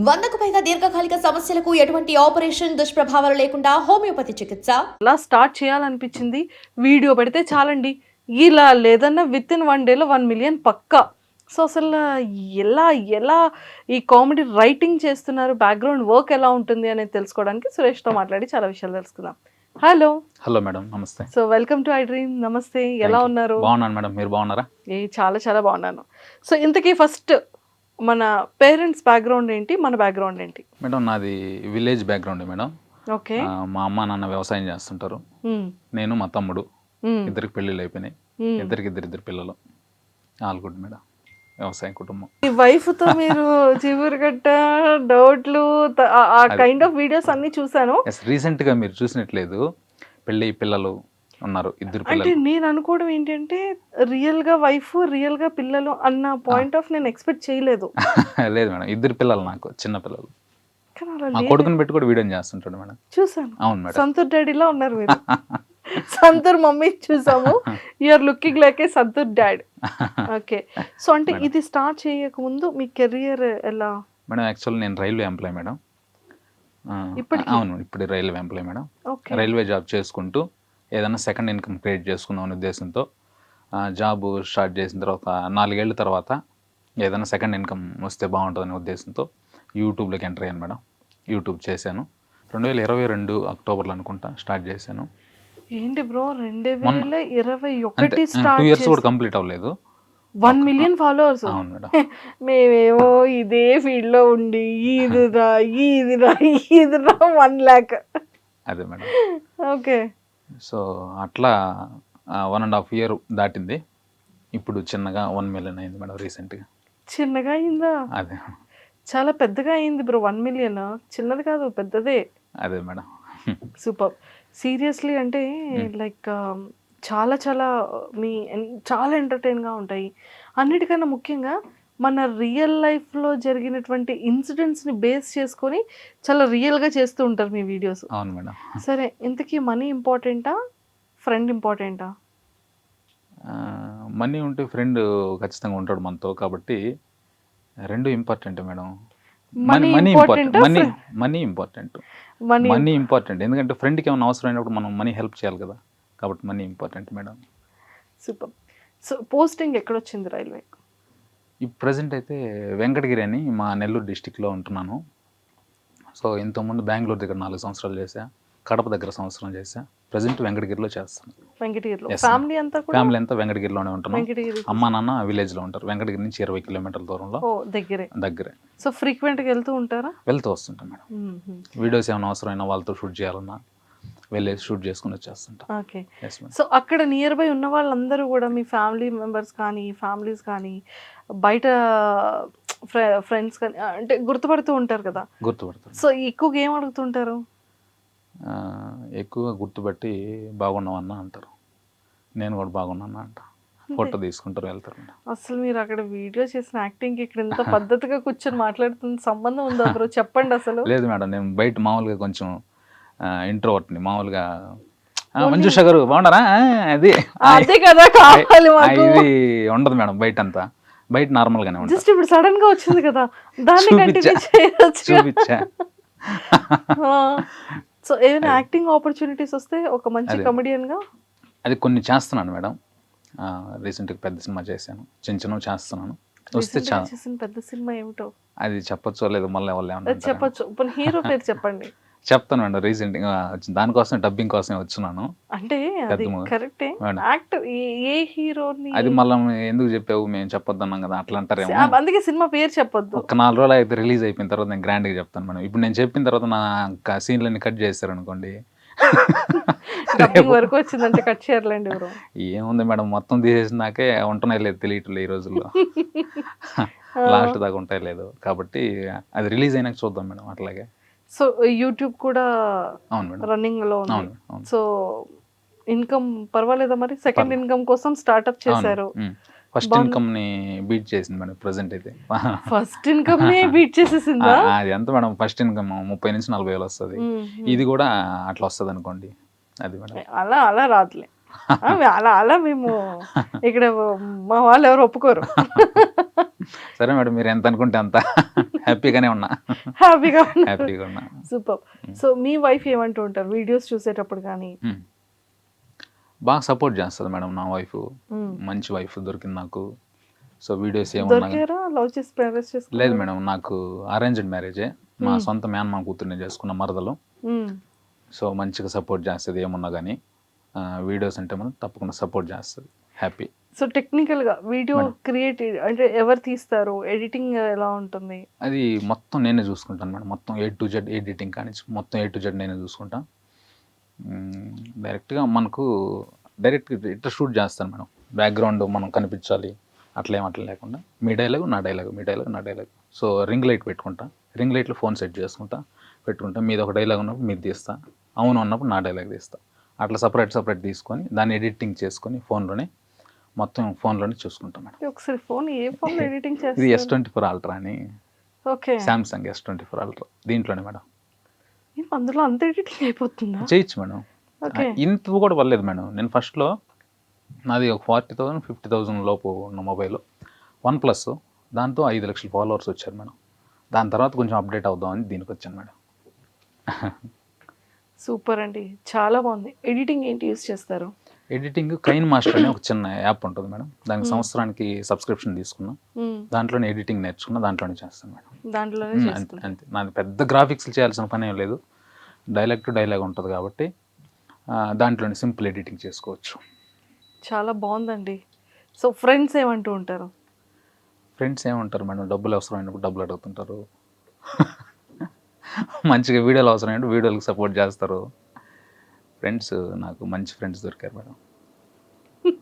వందకు పైగా దీర్ఘకాలిక సమస్యలకు ఎటువంటి ఆపరేషన్ దుష్ప్రభావాలు లేకుండా హోమియోపతి చికిత్స. అలా స్టార్ట్ చేయాలనిపించింది. వీడియో పెడితే చాలండి. ఇలా లేదన్నా విత్ ఇన్ వన్ డేలో వన్ మిలియన్ పక్కా. సో అసలు ఎలా ఎలా ఈ కామెడీ రైటింగ్ చేస్తున్నారు? బ్యాక్గ్రౌండ్ వర్క్ ఎలా ఉంటుంది అనేది తెలుసుకోవడానికి సురేష్తో మాట్లాడి చాలా విషయాలు తెలుసుకుందాం. హలో. హలో మేడం నమస్తే. So welcome to iDream. నమస్తే. ఎలా. ఉన్నారు? బాగున్నాను మేడం. మీరు బాగున్నారా? ఏ చాలా చాలా బాగున్నాను. సో ఇంతకీ ఫస్ట్ మన పేరెంట్స్ బ్యాక్గ్రౌండ్ ఏంటి మన బ్యాక్గ్రౌండ్ ఏంటి? మేడం నాది విలేజ్ బ్యాక్గ్రౌండ్ మేడం. ఓకే. మా అమ్మ నాన్న వ్యవసాయం చేస్తుంటారు. నేను మా తమ్ముడు. ఇద్దరికి పెళ్ళిళ్ళు అయిపోయినాయి. ఇద్దరికి ఇద్దరు ఇద్దరు పిల్లలు. ఆల్ గుడ్ మేడం వ్యవసాయ కుటుంబం. ఈ వైఫ్తో మీరు చిగురుగట్ట డౌట్లు త- ఆ- కైండ్ ఆఫ్ వీడియోస్ అన్ని చూసాను ఎస్ రీసెంట్గా మీరు చూసినట్లేదు. పెళ్ళి పిల్లలు ఉన్నారు ఇద్దరు అంటే నేను అనుకోవడం ఏంటంటే రియల్గా వైఫ్ రియల్గా పిల్లలు అన్న పాయింట్ ఆఫ్ నేను ఎక్స్పెక్ట్ చేయలేదు. లేదు మేడం ఇద్దరు పిల్లలు నాకు చిన్న పిల్లలు. మా. కొడుకుని పెట్టి కూడా వీడియో చేస్తుంటాడు మేడం. చూసాను అవును మేడం. సంతూర్ డాడీలో ఉన్నారు మీరు. సంతూర్ మమ్మీ చూసాము. You're looking like a Santoor dad okay so అంటే. ఇది స్టార్ట్ చేయక ముందు మీ కెరియర్ ఎలా? మేడం యాక్చువల్ నేను రైల్వే ఎంప్లాయ్ మేడం? అవును ఇప్పుడు railway employee madam. Railway job చేసుకుంటూ ఏదైనా సెకండ్ ఇన్కమ్ క్రియేట్ చేసుకుందాం అనే ఉద్దేశంతో జాబ్ స్టార్ట్ చేసిన తర్వాత నాలుగేళ్ళ తర్వాత ఏదైనా సెకండ్ ఇన్కమ్ వస్తే బాగుంటుందనే ఉద్దేశంతో యూట్యూబ్లోకి ఎంటర్ అయ్యాను మేడం. యూట్యూబ్ చేశాను. రెండు వేల ఇరవై రెండు అక్టోబర్లో అనుకుంటా స్టార్ట్ చేశాను. ఏంటి బ్రో రెండు వేల ఇరవై ఒకటి టూ ఇయర్స్ కూడా కంప్లీట్ అవ్వలేదు. One million followers? అవును మేడం. మేమేమో ఇదే ఫీల్డ్లో ఉండి ఈదురా ఈదిరా ఈదిరా వన్ ల్యాక్. అదే మేడం. ఓకే. సో అట్లా వన్ అండ్ హాఫ్ ఇయర్ దాటింది. ఇప్పుడు చిన్నగా వన్ మిలియన్ అయింది మేడం రీసెంట్గా చిన్నగా అయిందా? అదే. చాలా పెద్దగా అయింది బ్రో వన్ మిలియన్ చిన్నది కాదు పెద్దదే. అదే మేడం. సూపర్. సీరియస్లీ అంటే లైక్ చాలా చాలా మీ చాలా ఎంటర్టైన్గా ఉంటాయి. అన్నిటికన్నా ముఖ్యంగా మన రియల్ లైఫ్లో జరిగినటువంటి ఇన్సిడెంట్స్ని బేస్ చేసుకొని చాలా రియల్గా చేస్తూ ఉంటారు మీ వీడియోస్ అవును మేడం. సరే ఇంతకీ మనీ ఇంపార్టెంటా ఫ్రెండ్ ఇంపార్టెంటా మనీ ఉంటే ఫ్రెండ్ ఖచ్చితంగా ఉంటాడు మనతో కాబట్టి రెండు important madam. Money important important money? Money important money money important ఎందుకంటే ఫ్రెండ్కి ఏమైనా అవసరం అయినప్పుడు మనం మనీ హెల్ప్ చేయాలి కదా. కాబట్టి money important madam. Super so posting ఎక్కడొచ్చింది railway ఈ ప్రజెంట్ అయితే వెంకటగిరి అని మా నెల్లూరు డిస్టిక్లో ఉంటున్నాను. సో ఇంతకుముందు బెంగళూరు దగ్గర నాలుగు సంవత్సరాలు చేశా కడప దగ్గర సంవత్సరం చేశా ప్రజెంట్ వెంకటగిరిలో చేస్తాను. వెంకటగిరిలో. ఫ్యామిలీ అంతా ఫ్యామిలీ అంతా వెంకటగిరిలోనే వెంకటగిరి. అమ్మ నాన్న విలేజ్లో ఉంటారు. వెంకటగిరి నుంచి ఇరవై కిలోమీటర్ల దూరంలో దగ్గరే. దగ్గరే. సో ఫ్రీక్వెంట్గా వెళ్తూ ఉంటారా? వెళ్తూ వస్తుంటాం మేడం. వీడియోస్ ఏమైనా అవసరమైన వాళ్ళతో షూట్ చేయాలన్నా వెళ్ళేసి షూట్ చేసుకుని వచ్చేస్తుంటాం. ఓకే. సో అక్కడ నియర్ బై ఉన్న వాళ్ళందరూ కూడా మీ ఫ్యామిలీ మెంబర్స్ కానీ ఫ్యామిలీస్ కానీ బయట ఫ్రెండ్స్ కానీ అంటే గుర్తుపడుతూ ఉంటారు కదా? గుర్తుపడతాను సో ఎక్కువగా ఏం అడుగుతుంటారు? ఎక్కువగా గుర్తుపట్టి బాగున్నావన్నా అంటారు. నేను కూడా బాగున్నాను అంట. ఫోటో తీసుకుంటారు వెళ్తారు అసలు మీరు అక్కడ వీడియో చేసిన యాక్టింగ్ ఇక్కడ ఇంత పద్ధతిగా కూర్చొని మాట్లాడుతున్న సంబంధం ఉందా బ్రో? చెప్పండి అసలు. లేదు మేడం నేను బయట మామూలుగా కొంచెం ఇంట్రోవర్ట్ని మామూలుగా. "ఆ, మంజుష గారు బాగున్నారా? అది. అదే కదా కావాలి ఇది ఉండదు మేడం బయట అంతా బయట నార్మల్గానే ఉంటుంది జస్ట్ ఇప్పుడు సడన్గా వచ్చింది కదా దాన్ని చూపించా. సో ఏదైనా యాక్టింగ్ ఆపర్చునిటీస్ వస్తే ఒక మంచి. కమెడియన్గా? అది కొన్ని చేస్తున్నాను మేడం. రీసెంట్గా పెద్ద సినిమా చేశాను. చిన్న చిన్నవి చేస్తున్నాను. వస్తే గా పెద్ద సినిమా ఏమిటో? అది చెప్పొచ్చో లేదు మళ్ళీ వాళ్ళు? చెప్పొచ్చు. హీరో పేరు చెప్పండి. చెప్తాను మేడం రీసెంట్గా. వచ్చింది దానికోసం డబ్బింగ్ కోసమే వచ్చున్నాను. అంటే అది పెద్ద movie. కరెక్టే. మేడం. యాక్టర్ ఏ హీరోని అది మళ్ళీ ఎందుకు చెప్పావు? మేము చెప్పొద్దన్నాం కదా అట్లా అంటారేమో అందుకే సినిమా పేరు చెప్పొద్దు. ఒక నాలుగు రోజులు అయితే రిలీజ్ అయిపోయిన తర్వాత నేను గ్రాండ్గా చెప్తాను మేడం. ఇప్పుడు నేను చెప్పిన తర్వాత నా సీన్లన్నీ కట్ చేస్తారు అనుకోండి డబ్బింగ్ వరకు వచ్చిందంటే కట్ చేయర్లేండి ఎవరు. ఏముంది మేడం మొత్తం తీసేసినాకే ఉంటున్నాయి లేదు తెలియట్లేదు ఈ రోజుల్లో. లాస్ట్ దాకా ఉంటాయి లేదు. కాబట్టి అది రిలీజ్ అయినాక చూద్దాం మేడం అట్లాగే. సో యూట్యూబ్ కూడా అవును మేడం. రన్నింగ్లో ఉంది. అవును అవును. సో ఇన్కమ్ పర్వాలేదా మరి? సెకండ్. ఇన్కమ్ కోసం స్టార్ట్అప్ చేశారు. ఫస్ట్ బాగుంది. ఇన్కమ్ని బీట్ చేసింది మేడం ప్రెసెంట్ అయితే. ఫస్ట్ ఇన్కమ్ నే బీట్ చేసేసిందా? ఆ, అది ఎంత మేడం ఫస్ట్ ఇన్కమ్ ముప్పై నుంచి నలభై వేలు వస్తుంది. మ్మ్. ఇది కూడా అట్లా వస్తుంది అనుకోండి. అది మేడం. అలా అలా రాదులే. ఆ, అలా అలా మేము ఇక్కడ మా వాళ్ళు ఎవరు ఒప్పుకోరు. సరే మేడం మీరు ఎంత అనుకుంటే అంత. హ్యాపీగానే ఉన్నా. హ్యాపీగా హ్యాపీగా ఉన్నా. సూపర్. సో మీ వైఫ్ ఏమంటూ ఉంటారు? వీడియోస్ చూసేటప్పుడు కానీ. బాగా సపోర్ట్ చేస్తుంది మేడం నా వైఫ్. మంచి వైఫ్ దొరికింది నాకు. సో వీడియోస్ ఏమన్నా దొరికారా? లవ్ చేసి మ్యారేజ్ చేసుకున్నారా? లేదు మేడం నాకు అరేంజ్డ్ మ్యారేజే మా సొంత మేనమామ కూతుర్ని చేసుకున్న మరదలు. సో మంచిగా సపోర్ట్ చేస్తుంది ఏమున్నా కానీ. వీడియోస్ అంటే మనం తప్పకుండా సపోర్ట్ చేస్తుంది. హ్యాపీ సో టెక్నికల్గా వీడియో క్రియేట్ అంటే ఎవరు తీస్తారు ఎడిటింగ్ ఎలా ఉంటుంది? అది మొత్తం నేనే చూసుకుంటాను మేడం. మొత్తం ఏ టు జెడ్ ఎడిటింగ్ కానీ మొత్తం ఏ టు జెడ్ నేనే చూసుకుంటా. డైరెక్ట్గా మనకు డైరెక్ట్ ఇట్లా షూట్ చేస్తాను మేడం. బ్యాక్గ్రౌండ్ మనం కనిపించాలి అట్లా అట్లా లేకుండా. మీ డైలాగ్ నా డైలాగ్ మీ డైలాగ్ నా డైలాగ్. సో రింగ్ లైట్ పెట్టుకుంటా. రింగ్ లైట్లో ఫోన్ సెట్ చేసుకుంటా పెట్టుకుంటా. మీది ఒక డైలాగ్ ఉన్నప్పుడు మీరు తీస్తా. అవును అన్నప్పుడు నా డైలాగ్ తీస్తా. అట్లా సపరేట్ సపరేట్ తీసుకొని దాన్ని ఎడిటింగ్ చేసుకొని ఫోన్లోనే మొత్తం ఫోన్లోనే చూసుకుంటాం మేడం. ఒకసారి ఫోన్ ఏ ఫోన్ ఎడిటింగ్ ఇది ఎస్ చేస్తారు? ట్వంటీ ఫోర్ అల్ట్రా అని. Okay. Samsung S twenty four ultra దీంట్లోనే మేడం. ఏం అందులో అంత ఎడిటింగ్ అయిపోతుందా? చేయొచ్చు మేడం. ఓకే. ఇంత కూడా పర్లేదు మేడం. నేను ఫస్ట్లో నాది ఒక ఫార్టీ థౌసండ్ ఫిఫ్టీ థౌసండ్ లోపు ఉన్న మొబైల్. వన్ ప్లస్ దాంతో ఐదు లక్షల ఫాలోవర్స్ వచ్చారు మేడం. దాని తర్వాత కొంచెం అప్డేట్ అవుదామని దీనికి వచ్చాను మేడం. సూపర్ అండి. చాలా బాగుంది. ఎడిటింగ్ ఏంటి యూస్ చేస్తారు? ఎడిటింగ్ కైన్ మాస్టర్ అనే ఒక చిన్న యాప్ ఉంటుంది మేడం. దానికి సంవత్సరానికి సబ్స్క్రిప్షన్ తీసుకున్నా. దాంట్లోనే ఎడిటింగ్ నేర్చుకున్నా దాంట్లోనే చేస్తాను మేడం. దాంట్లోనే అంతే నాది పెద్ద గ్రాఫిక్స్ చేయాల్సిన పని ఏం లేదు. డైలాగ్ టు డైలాగ్ ఉంటుంది కాబట్టి దాంట్లోనే సింపుల్ ఎడిటింగ్ చేసుకోవచ్చు. చాలా బాగుందండి. సో ఫ్రెండ్స్ ఏమంటూ ఉంటారు? ఫ్రెండ్స్ ఏమంటారు మేడం? డబ్బులు అవసరమైనప్పుడు డబ్బులు అడుగుతుంటారు. మంచిగా వీడియోలు అవసరమైనప్పుడు వీడియోలకు సపోర్ట్ చేస్తారు. ఫ్రెండ్స్ నాకు మంచి ఫ్రెండ్స్ దొరికారు మేడం.